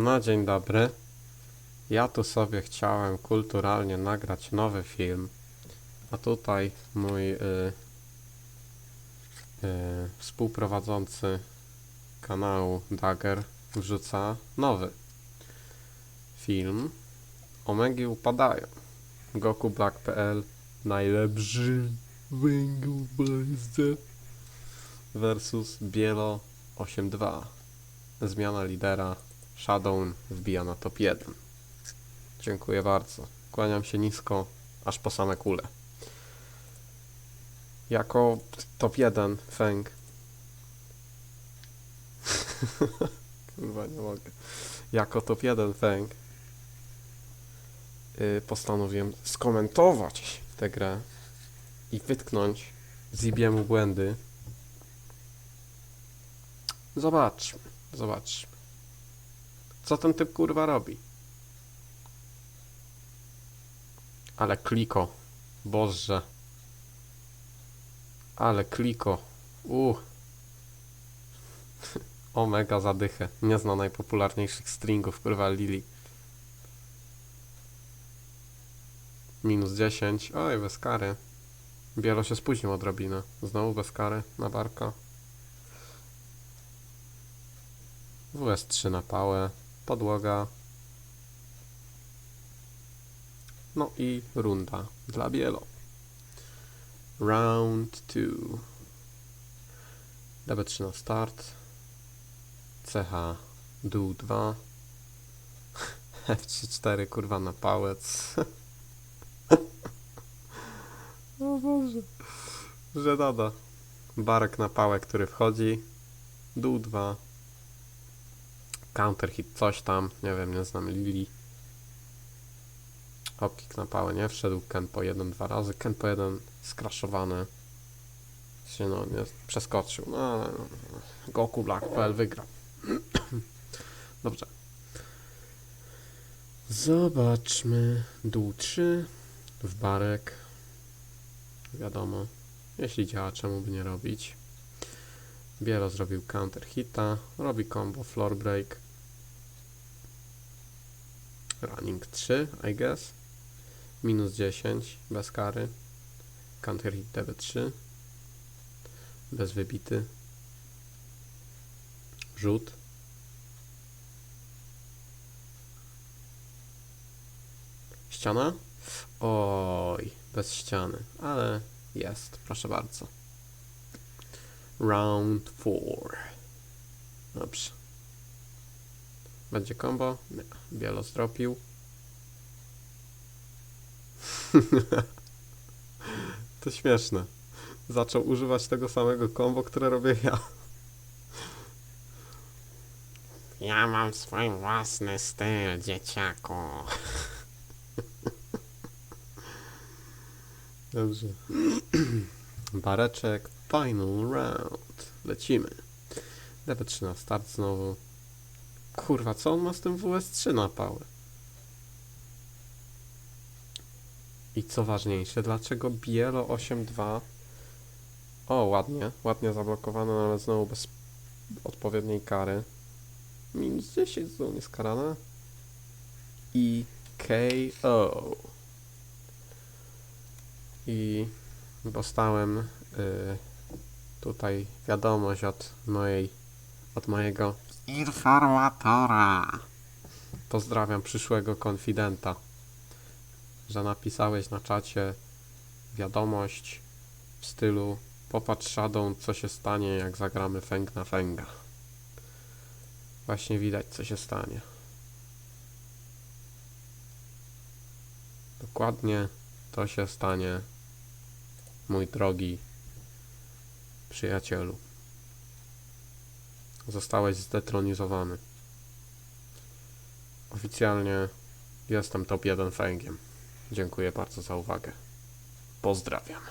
No dzień dobry. Ja tu sobie chciałem kulturalnie nagrać nowy film, a tutaj mój y, y, współprowadzący kanału Dagger wrzuca nowy film. Omegi upadają. Goku Black.pl najlepszy węgiel versus Bielo 8.2. Zmiana lidera. Shadow wbija na top 1. Dziękuję bardzo. Kłaniam się nisko, aż po same kule. Jako top 1 Feng. Kurwa, nie mogę. Jako top 1 Feng yy, postanowiłem skomentować tę grę i wytknąć Zibiemu błędy. Zobaczmy, zobaczmy. Co ten typ kurwa robi? Ale kliko. Boże. Ale kliko. Uh. Omega zadychę. Nie zna najpopularniejszych stringów, kurwa Lili. Minus 10. Oj, bez kary. Bielo się spóźnił odrobinę. Znowu bez kary na barka. WS3 na pałę. Podłoga. No i runda dla Bielo. Round 2. DB3 na start. CH dół 2. F34 kurwa na pałec. o Boże. Że nada. Barek na pałę, który wchodzi. Dół 2. Counter hit coś tam. Nie wiem, nie znam Lili. Hopkick na pałę nie wszedł. Ken po jeden, dwa razy. Ken po jeden skraszowany. Się no, nie przeskoczył. No ale no, Goku Black.pl wygrał. Dobrze. Zobaczmy. Dół 3 w barek. Wiadomo. Jeśli działa, czemu by nie robić. Bielo zrobił counter hita. Robi combo floor break. Running 3, I guess. Minus 10, bez kary. Counter hit DB3. Bez wybity. Rzut. Ściana? Oj, bez ściany, ale jest, proszę bardzo. Round 4. Dobrze. Będzie combo? Nie. Bielo zdropił. to śmieszne. Zaczął używać tego samego combo, które robię ja. Ja mam swój własny styl, dzieciaku. Dobrze. Bareczek, final round. Lecimy. DB3 na start znowu. Kurwa, co on ma z tym WS3 na pałę? I co ważniejsze, dlaczego Bielo 8.2 O, ładnie, ładnie zablokowane, no ale znowu bez odpowiedniej kary. Minus 10 znowu nieskarane. I KO. I dostałem y, tutaj wiadomość od mojej, od mojego Informatora. pozdrawiam przyszłego konfidenta, że napisałeś na czacie wiadomość w stylu popatrz Shadow, co się stanie, jak zagramy fęg na fęga. Właśnie widać, co się stanie. Dokładnie to się stanie, mój drogi przyjacielu. Zostałeś zdetronizowany. Oficjalnie jestem top 1 fęgiem. Dziękuję bardzo za uwagę. Pozdrawiam.